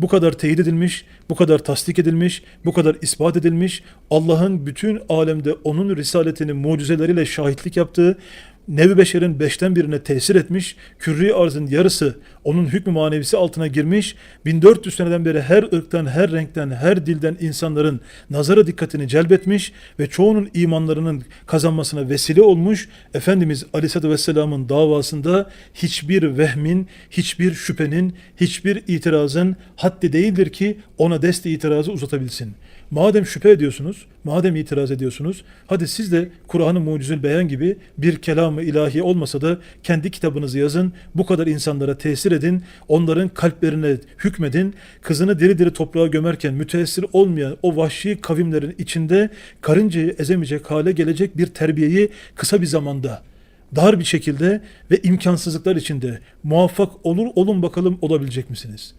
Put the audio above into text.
bu kadar teyit edilmiş, bu kadar tasdik edilmiş, bu kadar ispat edilmiş, Allah'ın bütün alemde onun risaletini mucizeleriyle şahitlik yaptığı, nevi beşerin beşten birine tesir etmiş, kürri arzın yarısı onun hükmü manevisi altına girmiş, 1400 seneden beri her ırktan, her renkten, her dilden insanların nazara dikkatini celbetmiş ve çoğunun imanlarının kazanmasına vesile olmuş, Efendimiz Aleyhisselatü Vesselam'ın davasında hiçbir vehmin, hiçbir şüphenin, hiçbir itirazın haddi değildir ki ona deste itirazı uzatabilsin. Madem şüphe ediyorsunuz, madem itiraz ediyorsunuz, hadi siz de Kur'an-ı Mucizül Beyan gibi bir kelamı ilahi olmasa da kendi kitabınızı yazın, bu kadar insanlara tesir edin, onların kalplerine hükmedin, kızını diri diri toprağa gömerken müteessir olmayan o vahşi kavimlerin içinde karıncayı ezemeyecek hale gelecek bir terbiyeyi kısa bir zamanda dar bir şekilde ve imkansızlıklar içinde muvaffak olur olun bakalım olabilecek misiniz?